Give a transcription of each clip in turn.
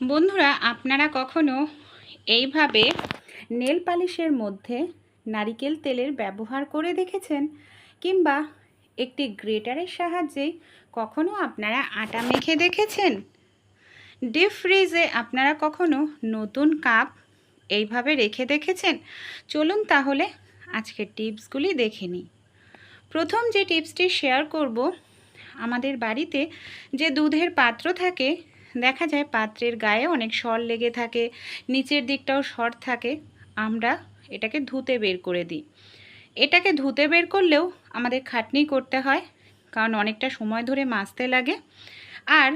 বন্ধুরা, আপনারা কখনো এইভাবে নেল পালিশের মধ্যে নারিকেল তেলের ব্যবহার করে দেখেছেন? কিংবা একটি গ্রেটারের সাহায্যে কখনো আপনারা আটা মেখে দেখেছেন? ডিপ ফ্রিজে আপনারা কখনো নতুন কাপ এইভাবে রেখে দেখেছেন? চলুন তাহলে আজকের টিপসগুলি দেখে প্রথম যে টিপসটি শেয়ার করব, আমাদের বাড়িতে যে দুধের পাত্র থাকে দেখা যায় পাত্রের গায়ে অনেক সর লেগে থাকে, নিচের দিকটাও সর থাকে। আমরা এটাকে ধুতে বের করে দিই। এটাকে ধুতে বের করলেও আমাদের খাটনি করতে হয়, কারণ অনেকটা সময় ধরে মাজতে লাগে আর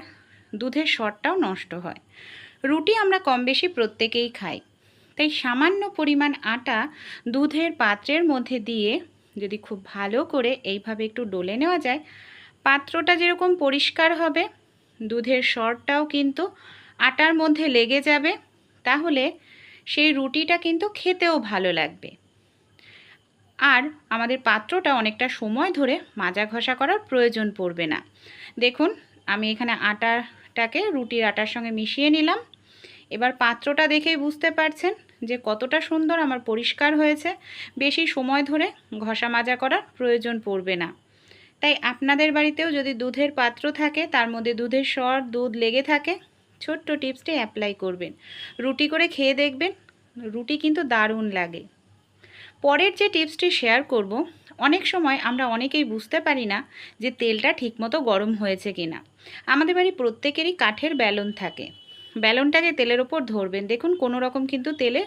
দুধের সরটাও নষ্ট হয়। রুটি আমরা কম বেশি প্রত্যেকেই খাই। তাই সামান্য পরিমাণ আটা দুধের পাত্রের মধ্যে দিয়ে যদি খুব ভালো করে এইভাবে একটু ডলে নেওয়া যায়, পাত্রটা যেরকম পরিষ্কার হবে দুধের সরটাও কিন্তু আটার মধ্যে লেগে যাবে, তাহলে সেই রুটিটা কিন্তু খেতেও ভালো লাগবে। আর আমাদের পাত্রটা অনেকটা সময় ধরে মাজা ঘষা করার প্রয়োজন পড়বে না। দেখুন, আমি এখানে আটাটাকে রুটির আটার সঙ্গে মিশিয়ে নিলাম। এবার পাত্রটা দেখেই বুঝতে পারছেন যে কতটা সুন্দর আমার পরিষ্কার হয়েছে। বেশি সময় ধরে ঘষা মাজা করার প্রয়োজন পড়বে না। তাই আপনাদের বাড়িতেও যদি দুধের পাত্র থাকে, তার মধ্যে দুধের স্বর দুধ লেগে থাকে, ছোট্ট টিপসটি অ্যাপ্লাই করবেন। রুটি করে খেয়ে দেখবেন, রুটি কিন্তু দারুণ লাগে। পরের যে টিপসটি শেয়ার করব, অনেক সময় আমরা অনেকেই বুঝতে পারি না যে তেলটা ঠিকমতো গরম হয়েছে কিনা। আমাদের বাড়ি প্রত্যেকেরই কাঠের ব্যালন থাকে। ব্যালনটাকে তেলের ওপর ধরবেন। দেখুন, কোনো রকম কিন্তু তেলে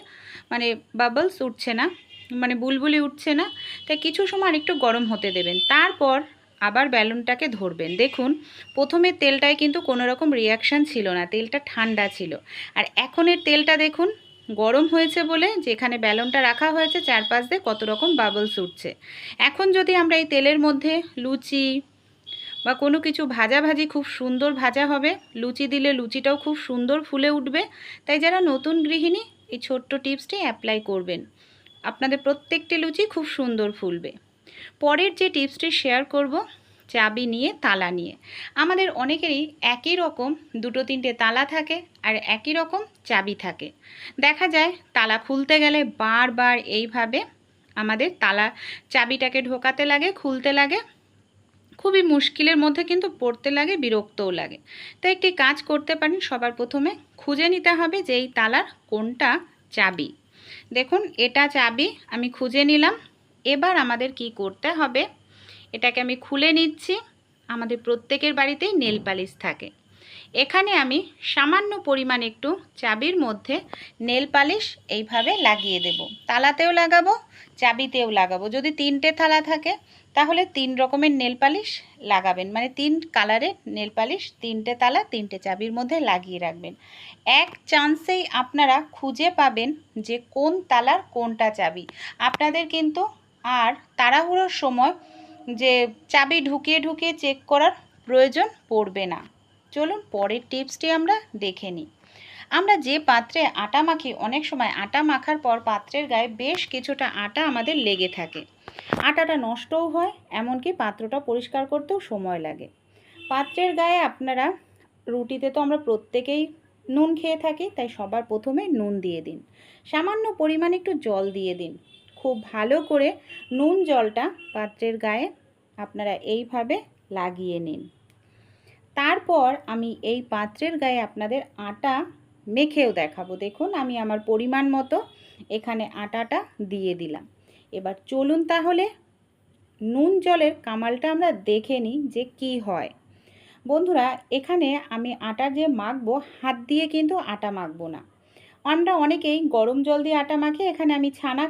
মানে বাবলস উঠছে না মানে বুলবুলি উঠছে না, তাই কিছু সময় আরেকটু গরম হতে দেবেন। তারপর আবার ব্যালনটাকে ধরবেন। দেখুন, প্রথমে তেলটায় কিন্তু কোনো রকম রিয়াকশান ছিল না, তেলটা ঠান্ডা ছিল। আর এখনের তেলটা দেখুন, গরম হয়েছে বলে যেখানে ব্যালনটা রাখা হয়েছে চারপাশ দিয়ে কত রকম বাবলস উঠছে। এখন যদি আমরা এই তেলের মধ্যে লুচি বা কোনো কিছু ভাজা ভাজি খুব সুন্দর ভাজা হবে, লুচি দিলে লুচিটাও খুব সুন্দর ফুলে উঠবে। তাই যারা নতুন গৃহিণী, এই ছোট্ট টিপসটি অ্যাপ্লাই করবেন। আপনাদের প্রত্যেকটি লুচি খুব সুন্দর ফুলবে। পরের যে টিপসটি শেয়ার করব, চাবি নিয়ে, তালা নিয়ে। আমাদের অনেকেরই একই রকম দুটো তিনটে তালা থাকে আর একই রকম চাবি থাকে। দেখা যায় তালা খুলতে গেলে বারবার এইভাবে আমাদের তালা, চাবিটাকে ঢোকাতে লাগে, খুলতে লাগে। খুবই মুশকিলের মধ্যে কিন্তু পড়তে লাগে, বিরক্তও লাগে। তো একটি কাজ করতে পারেন, সবার প্রথমে খুঁজে নিতে হবে যে এই তালার কোনটা চাবি। দেখুন, এটা চাবি আমি খুঁজে নিলাম। এবার আমাদের কি করতে হবে? এটাকে আমি খুলে নিচ্ছি। আমাদের প্রত্যেকের বাড়িতেই নেল পালিশ থাকে। এখানে আমি সামান্য পরিমাণ একটু চাবির মধ্যে নেল পালিশ এইভাবে লাগিয়ে দেব। তালাতেও লাগাবো, চাবিতেও লাগাবো। যদি তিনটে থালা থাকে, তাহলে তিন রকমের নেল পালিশ লাগাবেন। মানে তিন কালারের নেল পালিশ, তিনটে তালা, তিনটে চাবির মধ্যে লাগিয়ে রাখবেন। এক চান্সেই আপনারা খুঁজে পাবেন যে কোন তালার কোনটা চাবি। আপনাদের কিন্তু আর তাড়াহুড়োর সময় যে চাবি ঢুকিয়ে ঢুকিয়ে চেক করার প্রয়োজন পড়বে না। চলুন পরের টিপসটি আমরা দেখে নিই। আমরা যে পাত্রে আটা মাখি, অনেক সময় আটা মাখার পর পাত্রের গায়ে বেশ কিছুটা আটা আমাদের লেগে থাকে। আটাটা নষ্টও হয়, এমনকি পাত্রটা পরিষ্কার করতেও সময় লাগে। পাত্রের গায়ে আপনারা রুটিতে তো আমরা প্রত্যেকেই নুন খেয়ে থাকি, তাই সবার প্রথমে নুন দিয়ে দিন। সামান্য পরিমাণে একটু জল দিয়ে দিন। খুব ভালো করে নুন জলটা পাত্রের গায়ে আপনারা এইভাবে লাগিয়ে নিন। তারপর আমি এই পাত্রের গায়ে আপনাদের আটা মেখেও দেখাবো। দেখুন, আমি আমার পরিমাণ মতো এখানে আটাটা দিয়ে দিলাম। এবার চলুন তাহলে নুন জলের কামালটা আমরা দেখে নিই যে কি হয়। বন্ধুরা, এখানে আমি আটা যে মাখবো, হাত দিয়ে কিন্তু আটা মাখবো না। আমরা অনেকেই গরম জল দিয়ে আটা মাখি এখানে আমি ছানা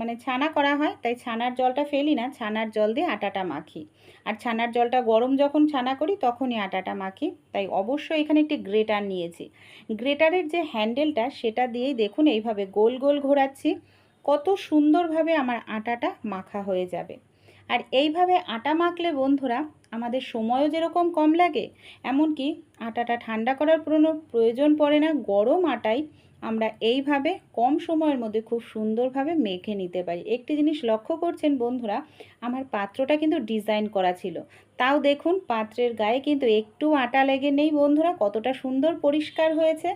মানে ছানা করা হয়, তাই ছানার জলটা ফেলি না, ছানার জল দিয়ে আটাটা মাখি। আর ছানার জলটা গরম যখন ছানা করি, তখনই আটাটা মাখি। তাই অবশ্যই এখানে একটি গ্রেটার নিয়েছি। গ্রেটারের যে হ্যান্ডেলটা, সেটা দিয়েই দেখুন এইভাবে গোল গোল ঘোরাচ্ছি, কত সুন্দরভাবে আমার আটাটা মাখা হয়ে যাবে। আর এইভাবে আটা মাখলে বন্ধুরা আমাদের সময়ও যেরকম কম লাগে, এমনকি আটাটা ঠান্ডা করার কোনো প্রয়োজন পড়ে না, গরম আটাই আমরা এইভাবে কম সময়ের মধ্যে খুব সুন্দরভাবে মেখে নিতে পারি। একটি জিনিস লক্ষ্য করছেন বন্ধুরা, আমার পাত্রটা কিন্তু ডিজাইন করা ছিল। তাও দেখুন, পাত্রের গায়ে কিন্তু একটু আটা লেগে নেই বন্ধুরা, কতটা সুন্দর পরিষ্কার হয়েছে।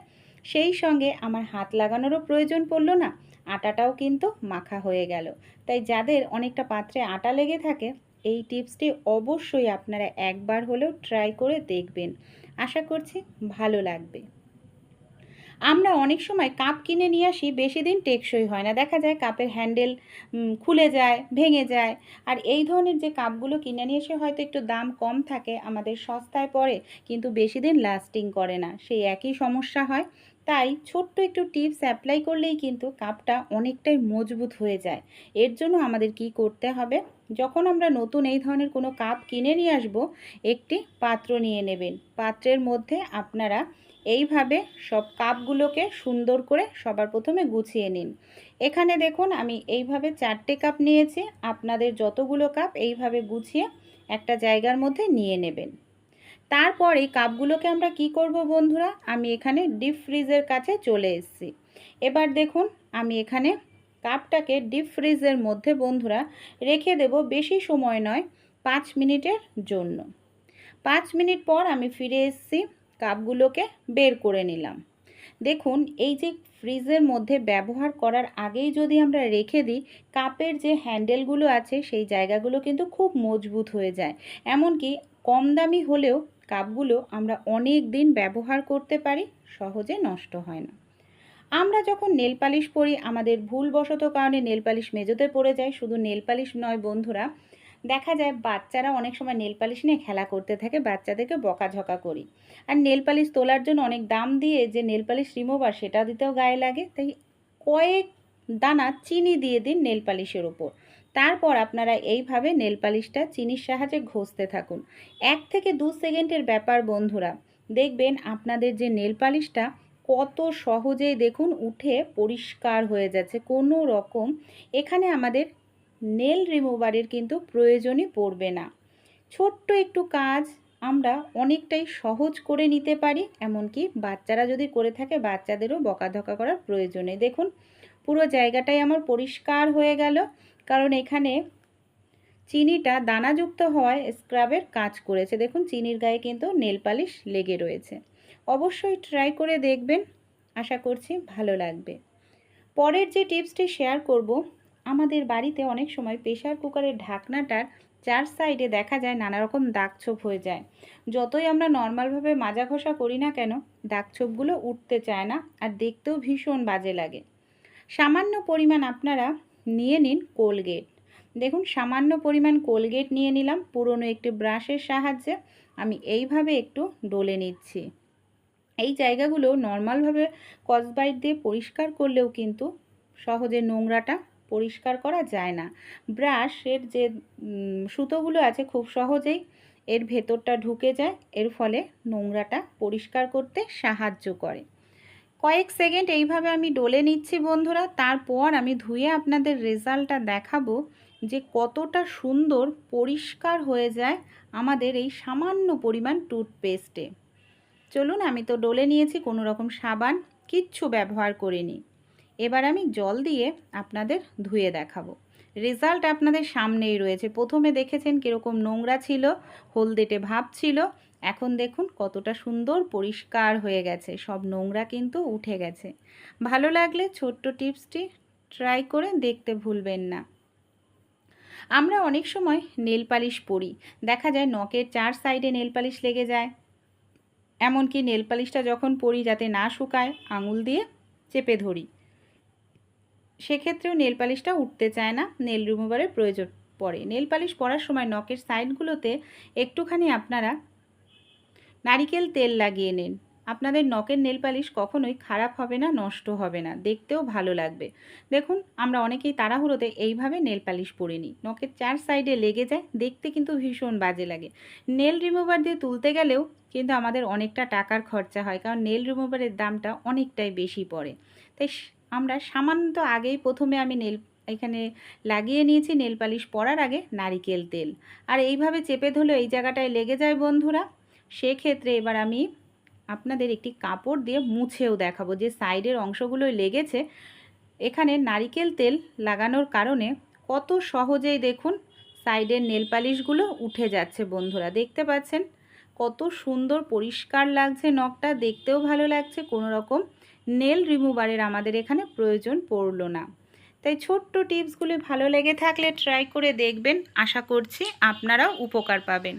সেই সঙ্গে আমার হাত লাগানোরও প্রয়োজন পড়ল না, আটাটাও কিন্তু মাখা হয়ে গেল। তাই যাদের অনেকটা পাত্রে আটা লেগে থাকে এই টিপসটি অবশ্যই আপনারা একবার হলেও ট্রাই করে দেখবেন। আশা করছি ভালো লাগবে। আমরা অনেক সময় কাপ কিনে নিয়ে আসি, বেশি দিন টেকসই হয় না। দেখা যায় কাপের হ্যান্ডেল খুলে যায়, ভেঙে যায়। আর এই ধরনের যে কাপগুলো কিনে নিয়ে এসে হয়তো একটু দাম কম থাকে, আমাদের সস্তায় পড়ে, কিন্তু বেশি দিন লাস্টিং করে না। সেই একই সমস্যা হয়। তাই ছোট্ট একটু টিপস অ্যাপ্লাই করলেই কিন্তু কাপটা অনেকটাই মজবুত হয়ে যায়। এর জন্য আমাদের কি করতে হবে? যখন আমরা নতুন এই ধরনের কোনো কাপ কিনে নিয়ে আসব, একটি পাত্র নিয়ে নেবেন। পাত্রের মধ্যে আপনারা এইভাবে সব কাপগুলোকে সুন্দর করে সবার প্রথমে গুছিয়ে নিন। এখানে দেখুন, আমি এইভাবে চারটে কাপ নিয়েছি। আপনাদের যতগুলো কাপ এইভাবে গুছিয়ে একটা জায়গার মধ্যে নিয়ে নেবেন। তারপর কাপগুলোকে আমরা কি করব বন্ধুরা? আমি এখানে ডিপ ফ্রিজের কাছে চলে এসেছি। এবার দেখুন, আমি এখানে কাপটাকে ডিপ ফ্রিজের মধ্যে বন্ধুরা রেখে দেব বেশি সময় নয়, পাঁচ মিনিটের জন্য। পাঁচ মিনিট পর আমি ফিরে এসেছি, কাপগুলোকে বের করে নিলাম। দেখুন, এই যে ফ্রিজের মধ্যে ব্যবহার করার আগেই যদি আমরা রেখে দিই, কাপের যে হ্যান্ডেলগুলো আছে সেই জায়গাগুলো কিন্তু খুব মজবুত হয়ে যায়। এমনকি কম দামি হলেও কাপগুলো আমরা অনেক দিন ব্যবহার করতে পারি, সহজে নষ্ট হয় না। আমরা যখন নেল পালিশ পরি, আমাদের ভুলবশত কারণে নেল পালিশ মেজোতে পড়ে যায়। শুধু নেল পালিশ নয় বন্ধুরা, দেখা যায় বাচ্চারা অনেক সময় নেল পালিশ নিয়ে খেলা করতে থাকে, বাচ্চাদেরকে বকাঝকা করি। আর নেল পালিশ তোলার জন্য অনেক দাম দিয়ে যে নেল পালিশ রিমুভার, সেটা দিতেও গায়ে লাগে। তাই কয়েক দানা চিনি দিয়ে দিন নেল পালিশের ওপর তারপর আপনারা এইভাবে নেল পালিশটা চিনির সাহায্যে ঘষতে থাকুন। এক থেকে দু সেকেন্ডের ব্যাপার, বন্ধুরা। দেখবেন আপনাদের যে নেল পালিশটা কত সহজেই দেখুন, উঠে পরিষ্কার হয়ে যাচ্ছে। কোনো রকম এখানে আমাদের নেল রিমুভারের কিন্তু প্রয়োজনই পড়বে না। ছোট্ট একটু কাজ আমরা অনেকটাই সহজ করে নিতে পারি, এমনকি বাচ্চারা যদি করে থাকে, বাচ্চাদেরও বকাধকা করার প্রয়োজনে দেখুন, পুরো জায়গাটাই আমার পরিষ্কার হয়ে গেল। কারণ এখানে চিনিটা দানাযুক্ত হওয়ায় স্ক্রাবের কাজ করেছে। দেখুন, চিনির গায়ে কিন্তু নেল পালিশ লেগে রয়েছে। অবশ্যই ট্রাই করে দেখবেন, আশা করছি ভালো লাগবে। পরের যে টিপসটি শেয়ার করব, আমাদের বাড়িতে অনেক সময় প্রেশার কুকারের ঢাকনাটার চার সাইডে দেখা যায়, নানা রকম দাগছোপ হয়ে যায়। যতই আমরা নর্মালভাবে মাজা ঘষা করি না কেন দাগছোপগুলো উঠতে চায় না, আর দেখতেও ভীষণ বাজে লাগে। সামান্য পরিমাণ আপনারা নিয়ে নিন কোলগেট। দেখুন, সামান্য পরিমাণ কোলগেট নিয়ে নিলাম, পুরনো একটি ব্রাশের সাহায্যে। আমি এইভাবে একটু ডলে নিচ্ছি। এই জায়গাগুলো নর্মালভাবে কসবাইট দিয়ে পরিষ্কার করলেও কিন্তু সহজে নোংরাটা পরিষ্কার করা যায় না। ব্রাশের যে সুতোগুলো আছে, খুব সহজেই এর ভেতরটা ঢুকে যায়। এর ফলে নোংরাটা পরিষ্কার করতে সাহায্য করে। কয়েক সেকেন্ড এইভাবে আমি ডলে নিচ্ছি বন্ধুরা, তারপর আমি ধুয়ে আপনাদের রেজাল্টটা দেখাবো যে কতটা সুন্দর পরিষ্কার হয়ে যায় আমাদের এই সামান্য পরিমাণ টুথপেস্টে। চলুন আমি তো ডলে নিয়েছি, কোনো রকম সাবান, কিচ্ছু ব্যবহার করিনি। এবার আমি জল দিয়ে আপনাদের ধুয়ে দেখাবো। রেজাল্ট আপনাদের সামনেই রয়েছে। প্রথমে দেখেছেন কীরকম নোংরা ছিল, হলদেটে ভাব ছিল এখন দেখুন কতটা সুন্দর পরিষ্কার হয়ে গেছে। সব নোংরা কিন্তু উঠে গেছে। ভালো লাগলে ছোট্ট টিপসটি ট্রাই করে দেখতে ভুলবেন না। আমরা অনেক সময় নেল পালিশ পরি। দেখা যায় নখের চার সাইডে নেল পালিশ লেগে যায়। এমনকি নেল পালিশটা যখন পরি যাতে না শুকায়, আঙুল দিয়ে চেপে ধরি। সেক্ষেত্রেও নেল পালিশটা উঠতে চায় না, নেল রিমুভারের প্রয়োজন পড়ে। নেল পালিশ পরার সময় নখের সাইডগুলোতে একটুখানি আপনারা নারিকেল তেল লাগিয়ে নিন। আপনাদের নখের নেল পালিশ কখনোই খারাপ হবে না, নষ্ট হবে না। দেখতেও ভালো লাগবে। দেখুন, আমরা অনেকেই তাড়াহুড়োতে এইভাবে নেল পালিশ পরে নিই। নখের চার সাইডে লেগে যায়, দেখতে কিন্তু ভীষণ বাজে লাগে। নেল রিমুভার দিয়ে তুলতে গেলেও কিন্তু আমাদের অনেকটা টাকার খরচা হয়, কারণ নেল রিমুভারের দামটা অনেকটাই বেশি পড়ে। তাই আমরা সামান্য আগেই প্রথমে আমি নেল, এখানে লাগিয়ে নিয়েছি নেল পালিশ পরার আগে নারিকেল তেল। আর এইভাবে চেপে ধরলে এই জায়গাটায় লেগে যায় বন্ধুরা। সেক্ষেত্রে এবার আমি আপনাদের একটি কাপড় দিয়ে মুছেও দেখাবো। যে সাইডের অংশগুলো লেগেছে, এখানে নারিকেল তেল লাগানোর কারণে কত সহজেই দেখুন সাইডের নেল পালিশগুলো উঠে যাচ্ছে বন্ধুরা। দেখতে পাচ্ছেন কত সুন্দর পরিষ্কার লাগছে নখটা, দেখতেও ভালো লাগছে, কোনো রকম নেল রিমুভারের আমাদের এখানে প্রয়োজন পড়ল না। তাই ছোট্ট টিপসগুলি ভালো লেগে থাকলে ট্রাই করে দেখবেন। আশা করছি আপনারাও উপকার পাবেন।